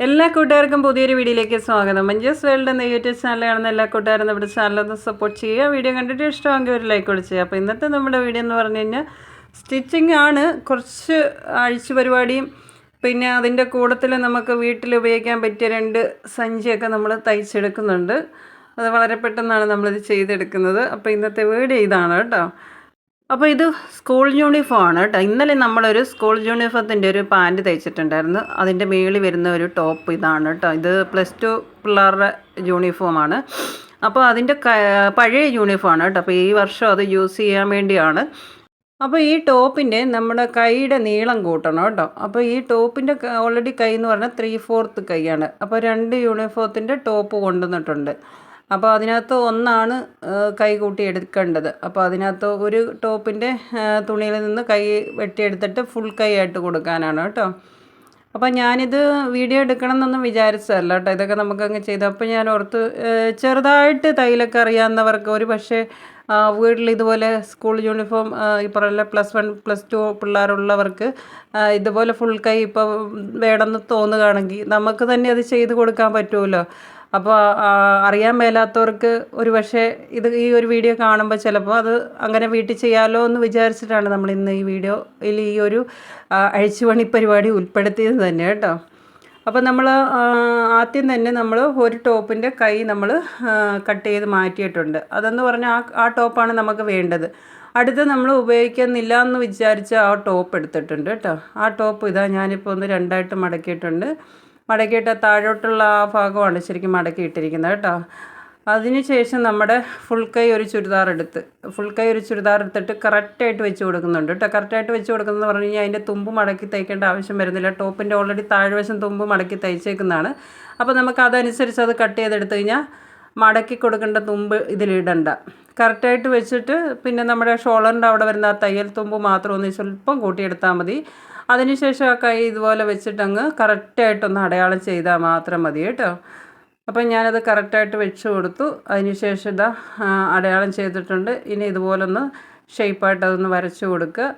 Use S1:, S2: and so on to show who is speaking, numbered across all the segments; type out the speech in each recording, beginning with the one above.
S1: എല്ലാ കൂട്ടുകാർക്കും പുതിയൊരു വീഡിയോയിലേക്ക് സ്വാഗതം. മഞ്ജസ് വേൾഡ് എന്ന യൂട്യൂബ് ചാനൽ കാണുന്ന എല്ലാ കൂട്ടുകാരും നമ്മുടെ ചാനലൊന്ന് സപ്പോർട്ട് ചെയ്യുക. വീഡിയോ കണ്ടിട്ട് ഇഷ്ടമെങ്കിൽ ഒരു ലൈക്ക് ചെയ്യുക. അപ്പോൾ ഇന്നത്തെ നമ്മുടെ വീഡിയോ എന്ന് പറഞ്ഞു കഴിഞ്ഞാൽ സ്റ്റിച്ചിങ് ആണ്. കുറച്ച് അഴിച്ചു പരിപാടിയും പിന്നെ അതിന്റെ കൂടത്തിൽ നമുക്ക് വീട്ടിൽ ഉപയോഗിക്കാൻ പറ്റിയ രണ്ട് സഞ്ചിയൊക്കെ നമ്മൾ തയ്ച്ചെടുക്കുന്നുണ്ട്. അത് വളരെ പെട്ടെന്നാണ് നമ്മളിത് ചെയ്തെടുക്കുന്നത്. അപ്പോൾ ഇന്നത്തെ വീഡിയോ ഇതാണ് കേട്ടോ? അപ്പോൾ ഇത് സ്കൂൾ യൂണിഫോമാണ് കേട്ടോ. ഇന്നലെ നമ്മളൊരു സ്കൂൾ യൂണിഫോമത്തിന്റെ ഒരു പാന്റ് തയ്ച്ചിട്ടുണ്ടായിരുന്നു. അതിന്റെ മേളിൽ വരുന്ന ഒരു ടോപ്പ് ഇതാണ് കേട്ടോ. ഇത് പ്ലസ് ടു പിള്ളേരുടെ യൂണിഫോമാണ് അപ്പോൾ അതിന്റെ പഴയ യൂണിഫോമാണ് കേട്ടോ. അപ്പോൾ ഈ വർഷം അത് യൂസ് ചെയ്യാൻ വേണ്ടിയാണ്. അപ്പോൾ ഈ ടോപ്പിന്റെ നമ്മുടെ കൈയുടെ നീളം കൂട്ടണം കേട്ടോ. അപ്പോൾ ഈ ടോപ്പിന്റെ ഓൾറെഡി കൈ എന്ന് പറഞ്ഞാൽ ത്രീ ഫോർത്ത് കൈയാണ്. അപ്പോൾ രണ്ട് യൂണിഫോമത്തിന്റെ ടോപ്പ് കൊണ്ടുവന്നിട്ടുണ്ട്. അപ്പോൾ അതിനകത്ത് ഒന്നാണ് കൈകൂട്ടി എടുക്കേണ്ടത്. അപ്പോൾ അതിനകത്ത് ഒരു ടോപ്പിന്റെ തുണിയിൽ നിന്ന് കൈ വെട്ടിയെടുത്തിട്ട് ഫുൾ കൈ ആയിട്ട് കൊടുക്കാനാണ് കേട്ടോ. അപ്പോൾ ഞാനിത് വീഡിയോ എടുക്കണം എന്നൊന്നും വിചാരിച്ചതല്ല കേട്ടോ. ഇതൊക്കെ നമുക്കങ്ങ് ചെയ്തു അപ്പോൾ ഞാൻ ഓർത്ത് ചെറുതായിട്ട് തയ്യലൊക്കെ അറിയാവുന്നവർക്ക് ഒരു പക്ഷേ വീട്ടിൽ ഇതുപോലെ സ്കൂൾ യൂണിഫോം ഇപ്പറല്ല പ്ലസ് വൺ പ്ലസ് ടു പിള്ളേരുള്ളവർക്ക് ഇതുപോലെ ഫുൾ കൈ ഇപ്പോൾ വേണമെന്ന് തോന്നുകയാണെങ്കിൽ നമുക്ക് തന്നെ അത് ചെയ്ത് കൊടുക്കാൻ പറ്റുമല്ലോ. അപ്പോൾ അറിയാൻ മേലാത്തവർക്ക് ഒരു പക്ഷേ ഇത് ഈ ഒരു വീഡിയോ കാണുമ്പോൾ ചിലപ്പോൾ അത് അങ്ങനെ വീട്ടിൽ ചെയ്യാമല്ലോ എന്ന് വിചാരിച്ചിട്ടാണ് നമ്മൾ ഇന്ന് ഈ വീഡിയോയിൽ ഈ ഒരു അഴിച്ചുപണി പരിപാടി ഉൾപ്പെടുത്തിയത് തന്നെ കേട്ടോ. അപ്പോൾ നമ്മൾ ആദ്യം തന്നെ നമ്മൾ ഒരു ടോപ്പിന്റെ കൈ നമ്മൾ കട്ട് ചെയ്ത് മാറ്റിയിട്ടുണ്ട്. അതെന്ന് പറഞ്ഞാൽ ആ ആ ടോപ്പാണ് നമുക്ക് വേണ്ടത്. അടുത്ത് നമ്മൾ ഉപയോഗിക്കുന്നില്ല എന്ന് വിചാരിച്ച ആ ടോപ്പ് എടുത്തിട്ടുണ്ട് കേട്ടോ. ആ ടോപ്പ് ഇതാ ഞാനിപ്പോൾ ഒന്ന് രണ്ടായിട്ട് മടക്കിയിട്ടുണ്ട്. മടക്കിയിട്ട് താഴോട്ടുള്ള ആ ഭാഗമാണ് ശരിക്കും മടക്കിയിട്ടിരിക്കുന്നത് കേട്ടോ. അതിനുശേഷം നമ്മുടെ ഫുൾ കൈ ഒരു ചുരിദാർ എടുത്ത് ഫുൾ കൈ ഒരു ചുരിദാർ എടുത്തിട്ട് കറക്റ്റായിട്ട് വെച്ച് കൊടുക്കുന്നുണ്ട് കേട്ടോ. കറക്റ്റായിട്ട് വെച്ച് കൊടുക്കുന്നത് പറഞ്ഞു കഴിഞ്ഞാൽ അതിന്റെ തുമ്പ് മടക്കി തയ്ക്കേണ്ട ആവശ്യം വരുന്നില്ല. ടോപ്പിന്റെ ഓൾറെഡി താഴ്വശം തുമ്പ് മടക്കി തയ്ച്ചേക്കുന്നതാണ്. അപ്പോൾ നമുക്ക് അതനുസരിച്ച് അത് കട്ട് ചെയ്തെടുത്ത് കഴിഞ്ഞാൽ മടക്കി കൊടുക്കേണ്ട തുമ്പ് ഇതിലിടണ്ട. കറക്റ്റായിട്ട് വെച്ചിട്ട് പിന്നെ നമ്മുടെ ഷോളറിന്റെ അവിടെ വരുന്ന ആ തയ്യൽ തുമ്പ് മാത്രം ഒന്ന് സ്വല്പം കൂട്ടിയെടുത്താൽ മതി. അതിനുശേഷം ആ കൈ ഇതുപോലെ വെച്ചിട്ടങ്ങ് കറക്റ്റായിട്ടൊന്ന് അടയാളം ചെയ്താൽ മാത്രം മതി കേട്ടോ. അപ്പം ഞാനത് കറക്റ്റായിട്ട് വെച്ച് കൊടുത്തു. അതിനുശേഷം ഇതാ അടയാളം ചെയ്തിട്ടുണ്ട്. ഇനി ഇതുപോലൊന്ന് ഷേപ്പായിട്ട് അതൊന്ന് വരച്ച് കൊടുക്കുക.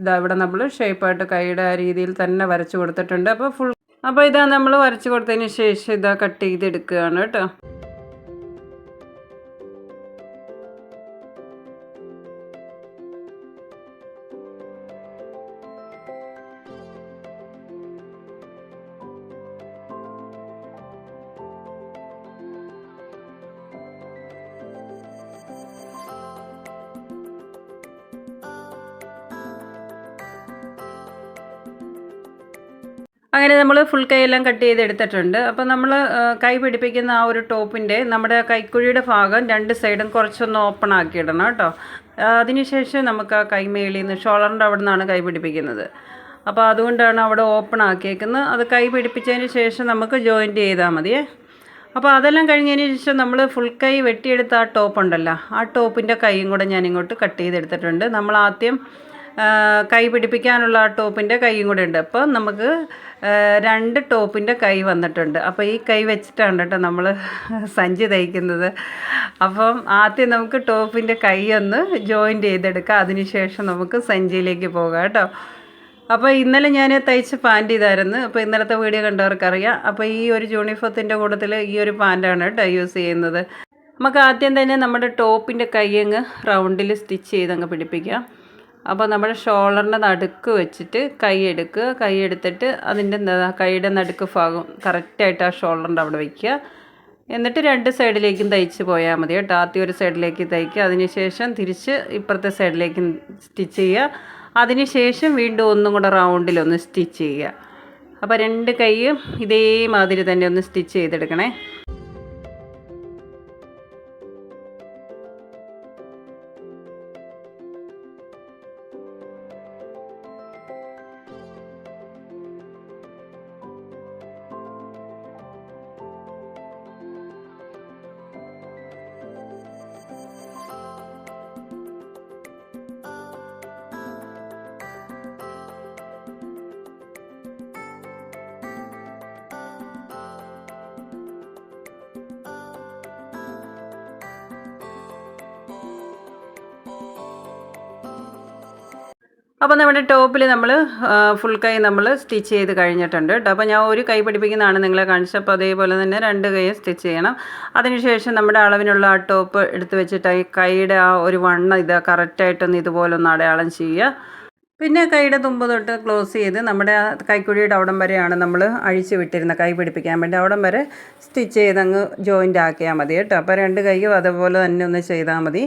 S1: ഇതാ ഇവിടെ നമ്മൾ ഷേപ്പായിട്ട് കൈയുടെ ആ രീതിയിൽ തന്നെ വരച്ച് കൊടുത്തിട്ടുണ്ട്. അപ്പോൾ ഫുൾ അപ്പോൾ ഇതാ നമ്മൾ വരച്ച് കൊടുത്തതിന് ശേഷം ഇതാ കട്ട് ചെയ്തെടുക്കുകയാണ് കേട്ടോ. അങ്ങനെ നമ്മൾ ഫുൾ കൈയെല്ലാം കട്ട് ചെയ്ത് എടുത്തിട്ടുണ്ട്. അപ്പോൾ നമ്മൾ കൈ പിടിപ്പിക്കുന്ന ആ ഒരു ടോപ്പിന്റെ നമ്മുടെ കൈക്കുഴിയുടെ ഭാഗം രണ്ട് സൈഡും കുറച്ചൊന്ന് ഓപ്പൺ ആക്കിയിടണം കേട്ടോ. ആ, അതിനുശേഷം നമുക്ക് ആ കൈമേളിൽ നിന്ന് ഷോളറിന്റെ അവിടെ നിന്നാണ് കൈ പിടിപ്പിക്കുന്നത്. അപ്പോൾ അതുകൊണ്ടാണ് അവിടെ ഓപ്പൺ ആക്കിയേക്കുന്നത്. അത് കൈ പിടിപ്പിച്ചതിന് ശേഷം നമുക്ക് ജോയിന്റ് ചെയ്താൽ മതിയേ. അപ്പോൾ അതെല്ലാം കഴിഞ്ഞതിന് ശേഷം നമ്മൾ ഫുൾ കൈ വെട്ടിയെടുത്ത ആ ടോപ്പ് ഉണ്ടല്ലോ ആ ടോപ്പിന്റെ കൈയും കൂടെ ഞാൻ ഇങ്ങോട്ട് കട്ട് ചെയ്തെടുത്തിട്ടുണ്ട്. നമ്മൾ ആദ്യം കൈ പിടിപ്പിക്കാനുള്ള ആ ടോപ്പിന്റെ കൈയും കൂടെ ഉണ്ട്. അപ്പോൾ നമുക്ക് രണ്ട് ടോപ്പിന്റെ കൈ വന്നിട്ടുണ്ട്. അപ്പോൾ ഈ കൈ വെച്ചിട്ടാണ് കേട്ടോ നമ്മൾ സഞ്ചി തയ്ക്കുന്നത്. അപ്പം ആദ്യം നമുക്ക് ടോപ്പിന്റെ കൈ ഒന്ന് ജോയിന്റ് ചെയ്തെടുക്കാം. അതിനുശേഷം നമുക്ക് സഞ്ചിയിലേക്ക് പോകാം കേട്ടോ. അപ്പോൾ ഇന്നലെ ഞാൻ തയ്ച്ച പാന്റ് ഇതായിരുന്നു. അപ്പോൾ ഇന്നലത്തെ വീഡിയോ കണ്ടവർക്കറിയാം. അപ്പോൾ ഈ ഒരു യൂണിഫോത്തിന്റെ കൂട്ടത്തിൽ ഈ ഒരു പാന്റാണ് കേട്ടോ യൂസ് ചെയ്യുന്നത്. നമുക്ക് ആദ്യം തന്നെ നമ്മുടെ ടോപ്പിന്റെ കൈ അങ്ങ് റൗണ്ടിൽ സ്റ്റിച്ച് ചെയ്തങ്ങ് പിടിപ്പിക്കാം. അപ്പോൾ നമ്മൾ ഷോളറിന്റെ നടുക്ക് വെച്ചിട്ട് കൈ എടുക്കുക. കൈ എടുത്തിട്ട് അതിന്റെ കൈയുടെ നടുക്ക് ഭാഗം കറക്റ്റായിട്ട് ആ ഷോളറിന്റെ അവിടെ വയ്ക്കുക എന്നിട്ട് രണ്ട് സൈഡിലേക്കും തയ്ച്ച് പോയാൽ മതി കേട്ടോ. ആദ്യം ഒരു സൈഡിലേക്ക് തയ്ക്കുക. അതിനുശേഷം തിരിച്ച് ഇപ്പുറത്തെ സൈഡിലേക്ക് സ്റ്റിച്ച് ചെയ്യുക. അതിനുശേഷം വീണ്ടും ഒന്നും കൂടെ റൗണ്ടിലൊന്ന് സ്റ്റിച്ച് ചെയ്യുക. അപ്പോൾ രണ്ട് കൈയും ഇതേമാതിരി തന്നെ ഒന്ന് സ്റ്റിച്ച് ചെയ്തെടുക്കണേ. അപ്പോൾ നമ്മുടെ ടോപ്പിൽ നമ്മൾ ഫുൾ കൈ നമ്മൾ സ്റ്റിച്ച് ചെയ്ത് കഴിഞ്ഞിട്ടുണ്ട് കേട്ടോ അപ്പോൾ ഞാൻ ഒരു കൈ പിടിപ്പിക്കുന്നതാണ് നിങ്ങളെ കാണിച്ചത്. അപ്പോൾ അതേപോലെ തന്നെ രണ്ട് കൈയും സ്റ്റിച്ച് ചെയ്യണം. അതിനുശേഷം നമ്മുടെ അളവിനുള്ള ആ ടോപ്പ് എടുത്ത് വെച്ചിട്ട് ഈ കൈയുടെ ആ ഒരു വണ്ണം ഇത് കറക്റ്റായിട്ടൊന്ന് ഇതുപോലെ ഒന്ന് അടയാളം ചെയ്യുക. പിന്നെ കൈയുടെ തുമ്പ് തൊട്ട് ക്ലോസ് ചെയ്ത് നമ്മുടെ കൈക്കുഴിയുടെ അവിടം വരെയാണ് നമ്മൾ അഴിച്ച് വിട്ടിരുന്ന കൈ പിടിപ്പിക്കാൻ വേണ്ടി. അവിടം വരെ സ്റ്റിച്ച് ചെയ്ത് അങ്ങ് ജോയിന്റ് ആക്കിയാൽ മതി കേട്ടോ അപ്പോൾ രണ്ട് കൈയും അതുപോലെ തന്നെ ഒന്ന് ചെയ്താൽ മതി.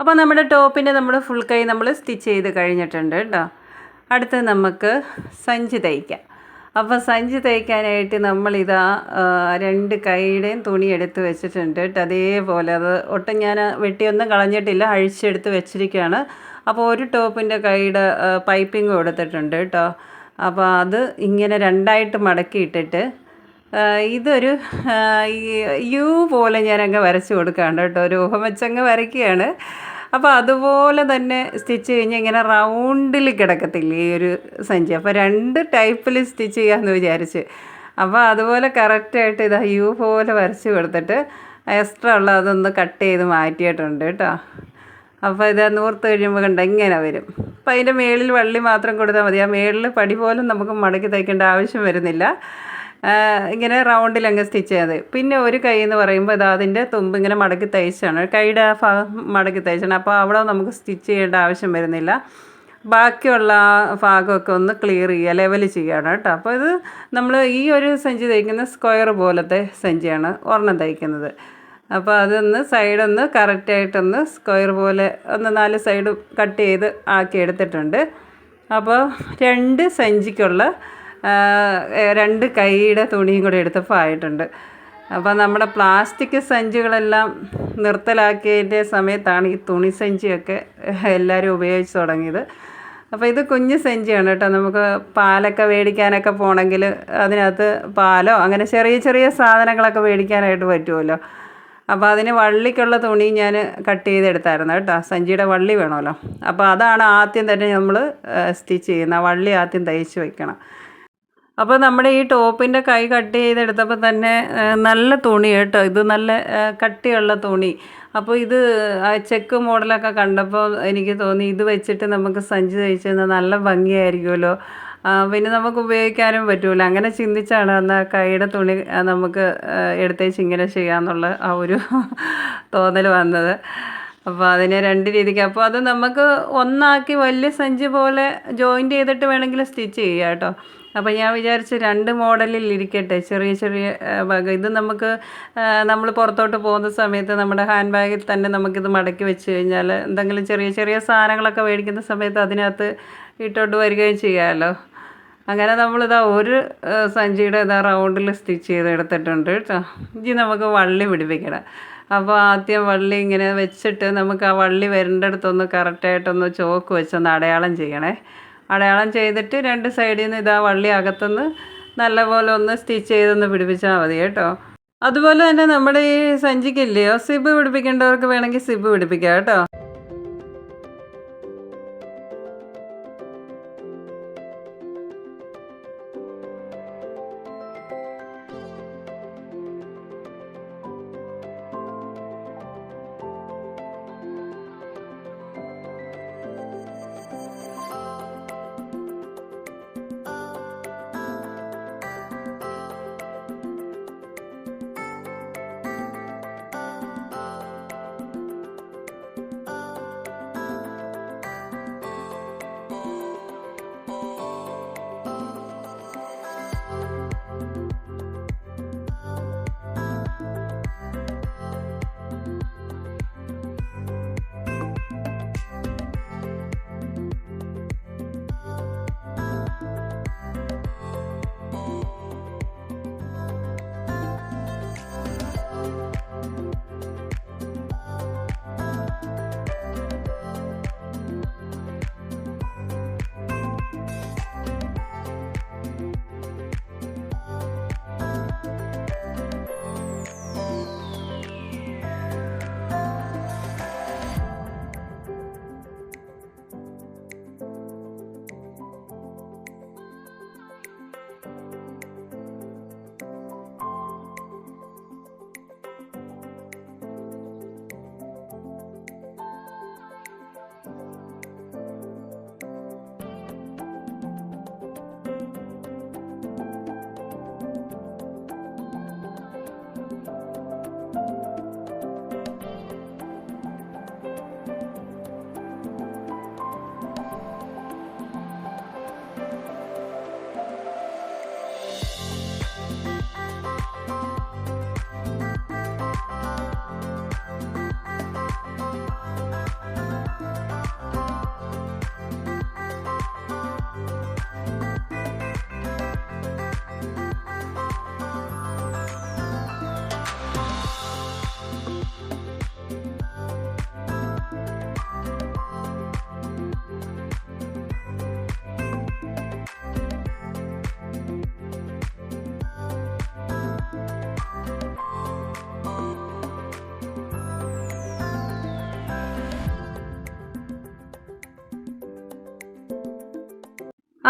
S1: അപ്പോൾ നമ്മുടെ ടോപ്പിന്റെ നമ്മൾ ഫുൾ കൈ നമ്മൾ സ്റ്റിച്ച് ചെയ്ത് കഴിഞ്ഞിട്ടുണ്ട് കേട്ടോ. അടുത്ത് നമുക്ക് സഞ്ചി തയ്ക്കാം. അപ്പോൾ സഞ്ചി തയ്ക്കാനായിട്ട് നമ്മളിതാ രണ്ട് കൈയുടെയും തുണി എടുത്ത് വെച്ചിട്ടുണ്ട് കേട്ടോ. അതേപോലെ അത് ഒട്ടും ഞാൻ വെട്ടിയൊന്നും കളഞ്ഞിട്ടില്ല അഴിച്ചെടുത്ത് വെച്ചിരിക്കുകയാണ്. അപ്പോൾ ഒരു ടോപ്പിന്റെ കൈയുടെ പൈപ്പിംഗ് കൊടുത്തിട്ടുണ്ട് കേട്ടോ. അപ്പോൾ അത് ഇങ്ങനെ രണ്ടായിട്ട് മടക്കിയിട്ടിട്ട് ഇതൊരു യു പോലെ ഞാനങ്ങ് വരച്ച് കൊടുക്കുകയാണ് കേട്ടോ. ഒരു ഊഹമച്ചങ്ങ് വരയ്ക്കുകയാണ്. അപ്പോൾ അതുപോലെ തന്നെ സ്റ്റിച്ച് കഴിഞ്ഞ് ഇങ്ങനെ റൗണ്ടിൽ കിടക്കത്തില്ലേ ഈ ഒരു സഞ്ചി. അപ്പോൾ രണ്ട് ടൈപ്പിൽ സ്റ്റിച്ച് ചെയ്യാമെന്ന് വിചാരിച്ച്. അപ്പോൾ അതുപോലെ കറക്റ്റായിട്ട് ഇതാ യു പോലെ വരച്ച് കൊടുത്തിട്ട് എക്സ്ട്രാ ഉള്ള അതൊന്ന് കട്ട് ചെയ്ത് മാറ്റിയിട്ടുണ്ട് കേട്ടോ. അപ്പോൾ ഇത് നൂർത്ത് കഴിയുമ്പോൾ കണ്ട ഇങ്ങനെ വരും. അപ്പോൾ അതിന്റെ മേളിൽ വള്ളി മാത്രം കൊടുത്താൽ മതി. ആ മേളിൽ പടി പോലും നമുക്ക് മടക്കി തയ്ക്കേണ്ട ആവശ്യം വരുന്നില്ല. ഇങ്ങനെ റൗണ്ടിൽ അങ്ങ് സ്റ്റിച്ച് ചെയ്യാതെ. പിന്നെ ഒരു കൈ എന്ന് പറയുമ്പോൾ ഇത് അതിന്റെ തുമ്പ് ഇങ്ങനെ മടക്കി തയ്ച്ചാണ്. കൈയുടെ ആ ഭാഗം മടക്കി തയ്ച്ചാണ്. അപ്പോൾ അവിടെ നമുക്ക് സ്റ്റിച്ച് ചെയ്യേണ്ട ആവശ്യം വരുന്നില്ല. ബാക്കിയുള്ള ഭാഗമൊക്കെ ഒന്ന് ക്ലിയർ ചെയ്യുക ലെവൽ ചെയ്യുകയാണ് കേട്ടോ. അപ്പോൾ ഇത് നമ്മൾ ഈ ഒരു സഞ്ചി തയ്ക്കുന്ന സ്ക്വയർ പോലത്തെ സഞ്ചിയാണ് ഒരെണ്ണം തയ്ക്കുന്നത്. അപ്പോൾ അതൊന്ന് സൈഡൊന്ന് കറക്റ്റായിട്ടൊന്ന് സ്ക്വയർ പോലെ ഒന്ന് നാല് സൈഡ് കട്ട് ചെയ്ത് ആക്കി എടുത്തിട്ടുണ്ട്. അപ്പോൾ രണ്ട് സഞ്ചിക്കുള്ള രണ്ട് കൈയുടെ തുണിയും കൂടെ എടുത്തപ്പോൾ ആയിട്ടുണ്ട്. അപ്പോൾ നമ്മുടെ പ്ലാസ്റ്റിക് സഞ്ചികളെല്ലാം നിർത്തലാക്കിയതിന്റെ സമയത്താണ് ഈ തുണി സഞ്ചിയൊക്കെ എല്ലാവരും ഉപയോഗിച്ച് തുടങ്ങിയത്. അപ്പോൾ ഇത് കുഞ്ഞ് സഞ്ചിയാണ് കേട്ടോ. നമുക്ക് പാലൊക്കെ മേടിക്കാനൊക്കെ പോകണമെങ്കിൽ അതിനകത്ത് പാലോ അങ്ങനെ ചെറിയ ചെറിയ സാധനങ്ങളൊക്കെ മേടിക്കാനായിട്ട് പറ്റുമല്ലോ. അപ്പോൾ അതിന് വള്ളിക്കുള്ള തുണി ഞാൻ കട്ട് ചെയ്തെടുത്തായിരുന്നു കേട്ടോ. സഞ്ചിയുടെ വള്ളി വേണമല്ലോ. അപ്പോൾ അതാണ് ആദ്യം തന്നെ നമ്മൾ സ്റ്റിച്ച് ചെയ്യുന്നത്. വള്ളി ആദ്യം തയ്ച്ച് വെക്കണം. അപ്പോൾ നമ്മുടെ ഈ ടോപ്പിന്റെ കൈ കട്ട് ചെയ്തെടുത്തപ്പോൾ തന്നെ നല്ല തുണി കേട്ടോ. ഇത് നല്ല കട്ടിയുള്ള തുണി. അപ്പോൾ ഇത് ചെക്ക് മോഡലൊക്കെ കണ്ടപ്പോൾ എനിക്ക് തോന്നി ഇത് വെച്ചിട്ട് നമുക്ക് സഞ്ചി തയ്ച്ച് തന്നാൽ നല്ല ഭംഗിയായിരിക്കുമല്ലോ. പിന്നെ നമുക്ക് ഉപയോഗിക്കാനും പറ്റുമല്ലോ അങ്ങനെ ചിന്തിച്ചാണ് അന്ന് കൈയുടെ തുണി നമുക്ക് എടുത്തേച്ച് ഇങ്ങനെ ചെയ്യാമെന്നുള്ള ആ ഒരു തോന്നൽ വന്നത്. അപ്പോൾ അതിനെ രണ്ട് രീതിക്ക് അപ്പോൾ അത് നമുക്ക് ഒന്നാക്കി വലിയ സഞ്ചി പോലെ ജോയിന്റ് ചെയ്തിട്ട് വേണമെങ്കിൽ സ്റ്റിച്ച് ചെയ്യാം കേട്ടോ. അപ്പോൾ ഞാൻ വിചാരിച്ച് രണ്ട് മോഡലിൽ ഇരിക്കട്ടെ. ചെറിയ ചെറിയ ബാഗ് ഇത് നമുക്ക് നമ്മൾ പുറത്തോട്ട് പോകുന്ന സമയത്ത് നമ്മുടെ ഹാൻഡ് ബാഗിൽ തന്നെ നമുക്കിത് മടക്കി വെച്ച് കഴിഞ്ഞാൽ എന്തെങ്കിലും ചെറിയ ചെറിയ സാധനങ്ങളൊക്കെ മേടിക്കുന്ന സമയത്ത് അതിനകത്ത് ഇട്ടോട്ട് വരികയും ചെയ്യാമല്ലോ അങ്ങനെ നമ്മളിതാ ഒരു സഞ്ചിയുടെ ഇതാ റൗണ്ടിൽ സ്റ്റിച്ച് ചെയ്ത് എടുത്തിട്ടുണ്ട് കേട്ടോ. ഇനി നമുക്ക് വള്ളി പിടിപ്പിക്കണം. അപ്പോൾ ആദ്യം വള്ളി ഇങ്ങനെ വെച്ചിട്ട് നമുക്ക് ആ വള്ളി വരേണ്ടടുത്തൊന്ന് കറക്റ്റായിട്ടൊന്ന് ചോക്ക് വെച്ചൊന്ന് അടയാളം ചെയ്യണേ. അടയാളം ചെയ്തിട്ട് രണ്ട് സൈഡിൽ നിന്ന് ഇതാ വള്ളി അകത്തുനിന്ന് നല്ലപോലെ ഒന്ന് സ്റ്റിച്ച് ചെയ്തൊന്ന് പിടിപ്പിച്ചാൽ മതി കേട്ടോ. അതുപോലെ തന്നെ നമ്മുടെ ഈ സഞ്ചിക്കില്ലയോ സിബ് പിടിപ്പിക്കേണ്ടവർക്ക് വേണമെങ്കിൽ സിബ് പിടിപ്പിക്കാം കേട്ടോ.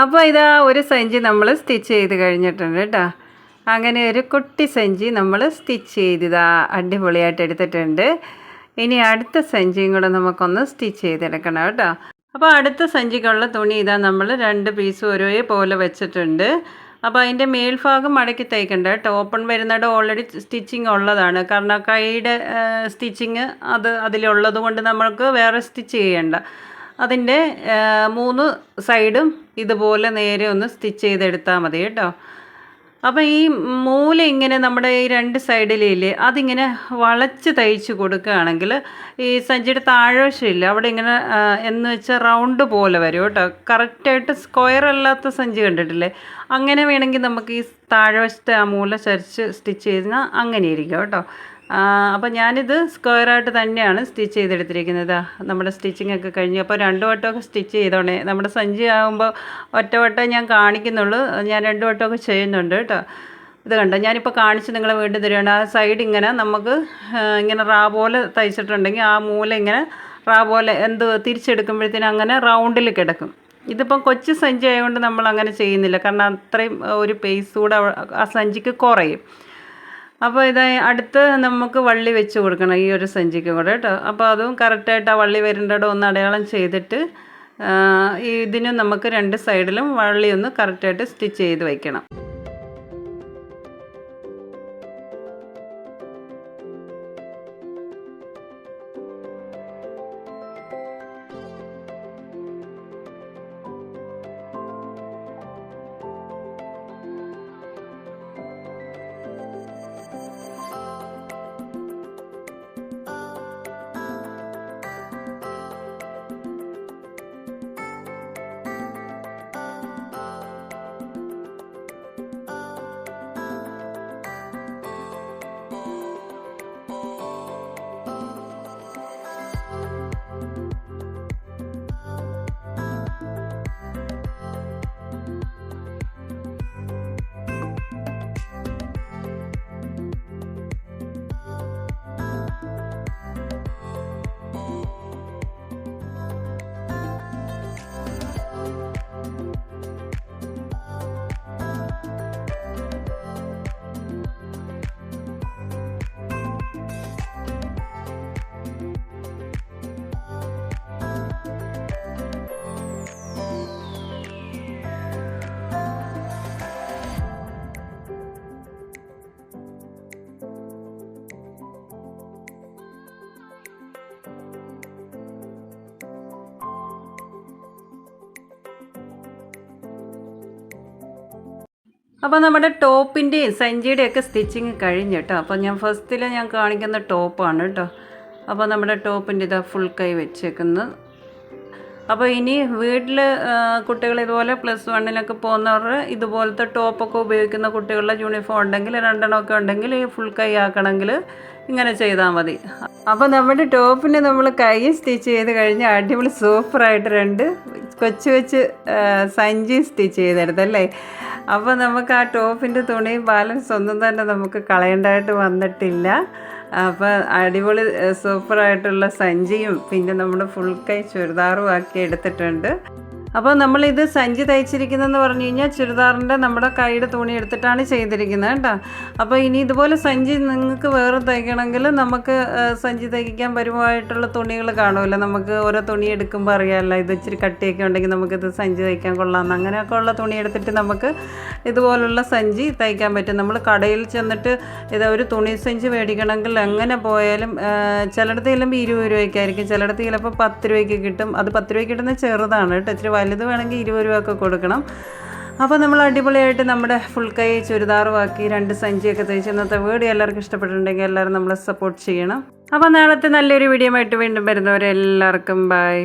S1: അപ്പോൾ ഇതാ ഒരു സഞ്ചി നമ്മൾ സ്റ്റിച്ച് ചെയ്ത് കഴിഞ്ഞിട്ടുണ്ട് കേട്ടോ അങ്ങനെ ഒരു കുട്ടി സഞ്ചി നമ്മൾ സ്റ്റിച്ച് ചെയ്തിതാ. അടിപൊളിയായിട്ട് എടുത്തിട്ടുണ്ട്. ഇനി അടുത്ത സഞ്ചിയും കൂടെ നമുക്കൊന്ന് സ്റ്റിച്ച് ചെയ്തെടുക്കണം കേട്ടോ. അപ്പോൾ അടുത്ത സഞ്ചിക്കുള്ള തുണി ഇതാ നമ്മൾ രണ്ട് പീസ് ഒരേ പോലെ വെച്ചിട്ടുണ്ട്. അപ്പോൾ അതിന്റെ മേൽഭാഗം മടക്കി തയ്ക്കണ്ട കേട്ടോ ഓപ്പൺ വരുന്നിടം ഓൾറെഡി സ്റ്റിച്ചിങ് ഉള്ളതാണ്. കാരണം കൈയുടെ സ്റ്റിച്ചിങ് അത് അതിലുള്ളത് കൊണ്ട് നമ്മൾക്ക് വേറെ സ്റ്റിച്ച് ചെയ്യണ്ട. അതിന്റെ മൂന്ന് സൈഡും ഇതുപോലെ നേരെ ഒന്ന് സ്റ്റിച്ച് ചെയ്തെടുത്താൽ മതി കേട്ടോ. അപ്പോൾ ഈ മൂല ഇങ്ങനെ നമ്മുടെ ഈ രണ്ട് സൈഡിലില്ലേ അതിങ്ങനെ വളച്ച് തയ്ച്ച് കൊടുക്കുകയാണെങ്കിൽ ഈ സഞ്ചിയുടെ താഴ്വശമില്ല അവിടെ ഇങ്ങനെ എന്ന് വെച്ചാൽ റൗണ്ട് പോലെ വരും കേട്ടോ. കറക്റ്റായിട്ട് സ്ക്വയർ അല്ലാത്ത സഞ്ചി കണ്ടിട്ടില്ലേ? അങ്ങനെ വേണമെങ്കിൽ നമുക്ക് ഈ താഴ്വശത്തെ ആ മൂല ചരിച്ച് സ്റ്റിച്ച് ചെയ്താൽ അങ്ങനെ ഇരിക്കും കേട്ടോ. അപ്പോൾ ഞാനിത് സ്ക്വയറായിട്ട് തന്നെയാണ് സ്റ്റിച്ച് ചെയ്തെടുത്തിരിക്കുന്നത്. നമ്മുടെ സ്റ്റിച്ചിങ് ഒക്കെ കഴിഞ്ഞു. അപ്പോൾ രണ്ട് വട്ടമൊക്കെ സ്റ്റിച്ച് ചെയ്തോണേ. നമ്മുടെ സഞ്ചി ആകുമ്പോൾ ഒറ്റ വട്ടം ഞാൻ കാണിക്കുന്നുള്ളൂ. ഞാൻ രണ്ട് വട്ടമൊക്കെ ചെയ്യുന്നുണ്ട് കേട്ടോ. ഇത് കണ്ടോ? ഞാനിപ്പോൾ കാണിച്ച് നിങ്ങളെ വീണ്ടും തരികയാണ് ആ സൈഡ് ഇങ്ങനെ നമുക്ക് ഇങ്ങനെ റാ പോലെ തയ്ച്ചിട്ടുണ്ടെങ്കിൽ ആ മൂല ഇങ്ങനെ റാ പോലെ എന്ത് തിരിച്ചെടുക്കുമ്പോഴത്തേനും അങ്ങനെ റൗണ്ടിൽ കിടക്കും. ഇതിപ്പം കൊച്ചു സഞ്ചി ആയതുകൊണ്ട് നമ്മൾ അങ്ങനെ ചെയ്യുന്നില്ല. കാരണം അത്രയും ഒരു പേസ് കൂടെ ആ സഞ്ചിക്ക് കുറയും. അപ്പോൾ ഇത് അടുത്ത് നമുക്ക് വള്ളി വെച്ച് കൊടുക്കണം ഈ ഒരു സഞ്ചിക്ക് കൂടെ കേട്ടോ. അപ്പോൾ അതും കറക്റ്റായിട്ട് ആ വള്ളി വരേണ്ടവിടെ ഒന്ന് അടയാളം ചെയ്തിട്ട് ഇതിനും നമുക്ക് രണ്ട് സൈഡിലും വള്ളി ഒന്ന് കറക്റ്റായിട്ട് സ്റ്റിച്ച് ചെയ്ത് വയ്ക്കണം അപ്പോൾ നമ്മുടെ ടോപ്പിന്റെയും സഞ്ചിയുടെയും ഒക്കെ സ്റ്റിച്ചിങ് കഴിഞ്ഞ് കേട്ടോ. അപ്പോൾ ഞാൻ ഫസ്റ്റിൽ ഞാൻ കാണിക്കുന്ന ടോപ്പാണ് കേട്ടോ. അപ്പോൾ നമ്മുടെ ടോപ്പിന്റെ ഇതാ ഫുൾ കൈ വെച്ചേക്കുന്നത് അപ്പോൾ ഇനി വീട്ടിൽ കുട്ടികൾ ഇതുപോലെ പ്ലസ് വണ്ണിലൊക്കെ പോകുന്നവർ ഇതുപോലത്തെ ടോപ്പൊക്കെ ഉപയോഗിക്കുന്ന കുട്ടികളുടെ യൂണിഫോം ഉണ്ടെങ്കിൽ രണ്ടെണ്ണമൊക്കെ ഉണ്ടെങ്കിൽ ഈ ഫുൾ കൈ ആക്കണമെങ്കിൽ ഇങ്ങനെ ചെയ്താൽ മതി. അപ്പോൾ നമ്മുടെ ടോപ്പിന് നമ്മൾ കൈ സ്റ്റിച്ച് ചെയ്ത് കഴിഞ്ഞാൽ അടിപൊളി സൂപ്പറായിട്ട് രണ്ട് കൊച്ചു വെച്ച് സഞ്ചി സ്റ്റിച്ച് ചെയ്തെടുത്തല്ലേ അപ്പോൾ നമുക്ക് ആ ടോപ്പിന്റെ തുണി ബാലൻസ് ഒന്നും തന്നെ നമുക്ക് കളയേണ്ടതായിട്ട് വന്നിട്ടില്ല. അപ്പോൾ അടിപൊളി സൂപ്പറായിട്ടുള്ള സഞ്ചിയും പിന്നെ നമ്മുടെ ഫുൾ കൈ ചുരിദാറും ആക്കി എടുത്തിട്ടുണ്ട്. അപ്പോൾ നമ്മളിത് സഞ്ചി തയ്ച്ചിരിക്കുന്നതെന്ന് പറഞ്ഞു കഴിഞ്ഞാൽ ചുരിദാറിന്റെ നമ്മുടെ കൈയുടെ തുണി എടുത്തിട്ടാണ് ചെയ്തിരിക്കുന്നത് കേട്ടോ. അപ്പോൾ ഇനി ഇതുപോലെ സഞ്ചി നിങ്ങൾക്ക് വേറെ തയ്ക്കണമെങ്കിൽ നമുക്ക് സഞ്ചി തയ്ക്കാൻ പരുമായിട്ടുള്ള തുണികൾ കാണുമല്ലോ. നമുക്ക് ഓരോ തുണി എടുക്കുമ്പോൾ അറിയാമല്ലോ ഇത് ഇച്ചിരി കട്ടിയൊക്കെ ഉണ്ടെങ്കിൽ നമുക്കിത് സഞ്ചി തയ്ക്കാൻ കൊള്ളാം. അങ്ങനെയൊക്കെ ഉള്ള തുണി എടുത്തിട്ട് നമുക്ക് ഇതുപോലുള്ള സഞ്ചി തയ്ക്കാൻ പറ്റും. നമ്മൾ കടയിൽ ചെന്നിട്ട് ഇത് ഒരു തുണി സഞ്ചി മേടിക്കണമെങ്കിൽ എങ്ങനെ പോയാലും ചിലയിടത്ത് ചിലപ്പോൾ ഇരുപത് രൂപയ്ക്കായിരിക്കും. ചിലയിടത്ത് ചിലപ്പോൾ പത്ത് രൂപയ്ക്ക് കിട്ടും. അത് പത്ത് രൂപയ്ക്ക് കിട്ടുന്ന ചെറുതാണ് കേട്ടോ. ഇച്ചിരി വലുത് വേണമെങ്കിൽ ഇരുപത് രൂപയൊക്കെ കൊടുക്കണം. അപ്പോൾ നമ്മൾ അടിപൊളിയായിട്ട് നമ്മുടെ ഫുൾ കൈ ചുരിദാറുമാക്കി രണ്ട് സഞ്ചിയൊക്കെ തയ്ച്ച് ഇന്നത്തെ വീഡിയോ എല്ലാവർക്കും ഇഷ്ടപ്പെട്ടിട്ടുണ്ടെങ്കിൽ എല്ലാവരും നമ്മളെ സപ്പോർട്ട് ചെയ്യണം. അപ്പോൾ നാളത്തെ നല്ലൊരു വീഡിയോ ആയിട്ട് വീണ്ടും വരുന്നവരെ എല്ലാവർക്കും ബൈ